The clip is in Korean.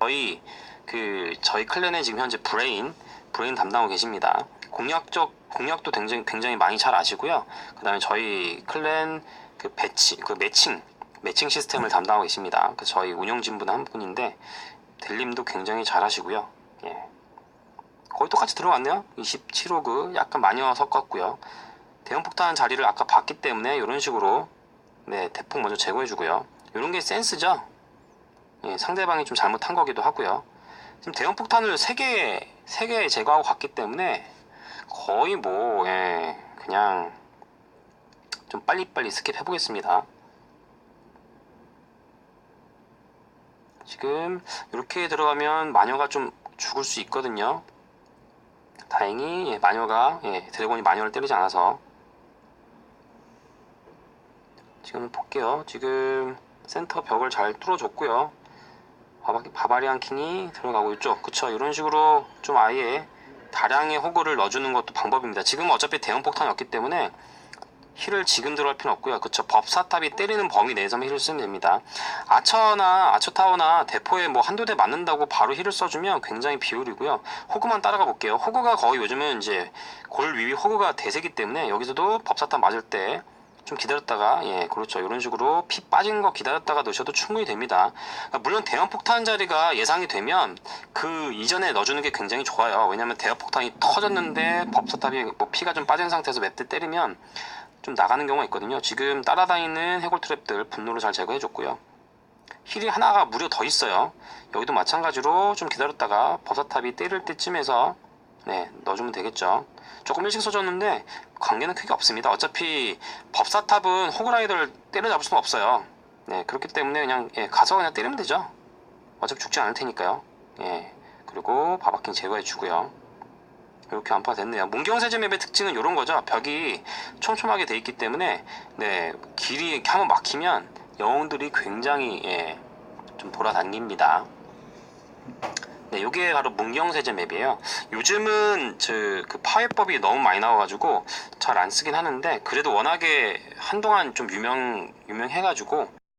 저희 그 저희 클랜의 지금 현재 브레인 브레인 담당하고 계십니다. 공략적 공략도 굉장히 굉장히 많이 잘 아시고요. 그다음에 저희 클랜 그 배치 그 매칭 매칭 시스템을 담당하고 계십니다. 그 저희 운영진 분 한 분인데 델림도 굉장히 잘 하시고요. 예. 거의 똑같이 들어갔네요. 27호 그 약간 마녀 섞었고요. 대형 폭탄 자리를 아까 봤기 때문에 이런 식으로 네 대폭 먼저 제거해주고요. 이런 게 센스죠. 예, 상대방이 좀 잘못한 거기도 하고요. 지금 대형 폭탄을 3개, 3개 제거하고 갔기 때문에 거의 뭐, 예, 그냥 좀 빨리빨리 스킵 해 보겠습니다. 지금 이렇게 들어가면 마녀가 좀 죽을 수 있거든요. 다행히 예, 마녀가 예, 드래곤이 마녀를 때리지 않아서 지금 볼게요. 지금 센터 벽을 잘 뚫어줬고요. 바바, 바바 리안 킹이 들어가고 있죠. 그쵸. 이런 식으로 좀 아예 다량의 호구를 넣어주는 것도 방법입니다. 지금 어차피 대형 폭탄이 없기 때문에 힐을 지금 들어갈 필요는 없고요. 그쵸. 법사탑이 때리는 범위 내에서만 힐을 쓰면 됩니다. 아처나 아처타워나 대포에 뭐 한두 대 맞는다고 바로 힐을 써주면 굉장히 비율이고요. 호구만 따라가 볼게요. 호구가 거의 요즘은 이제 골 위위 호구가 대세기 때문에 여기서도 법사탑 맞을 때 좀 기다렸다가 예 그렇죠. 이런 식으로 피 빠진 거 기다렸다가 넣으셔도 충분히 됩니다. 그러니까 물론 대형 폭탄 자리가 예상이 되면 그 이전에 넣어주는 게 굉장히 좋아요. 왜냐면 대형 폭탄이 터졌는데 법사탑이 뭐 피가 좀 빠진 상태에서 몇대 때리면 좀 나가는 경우가 있거든요. 지금 따라다니는 해골 트랩들 분노를 잘 제거해 줬고요. 힐이 하나가 무려 더 있어요. 여기도 마찬가지로 좀 기다렸다가 법사탑이 때릴 때쯤에서 네 넣어주면 되겠죠 조금 일찍 써줬는데 관계는 크게 없습니다. 어차피 법사탑은 호그라이더를 때려잡을 수는 없어요. 네, 그렇기 때문에 그냥 예, 가서 그냥 때리면 되죠. 어차피 죽지 않을 테니까요. 예, 그리고 바바킹 제거해주고요. 이렇게 완파가 됐네요. 문경세제 맵의 특징은 이런 거죠. 벽이 촘촘하게 돼 있기 때문에 네, 길이 이렇게 한번 막히면 영웅들이 굉장히 예, 좀 돌아다닙니다. 네, 요게 바로 문경세제 맵이에요. 요즘은 저그 파괴법이 너무 많이 나와가지고 잘 안 쓰긴 하는데 그래도 워낙에 한동안 좀 유명 유명해가지고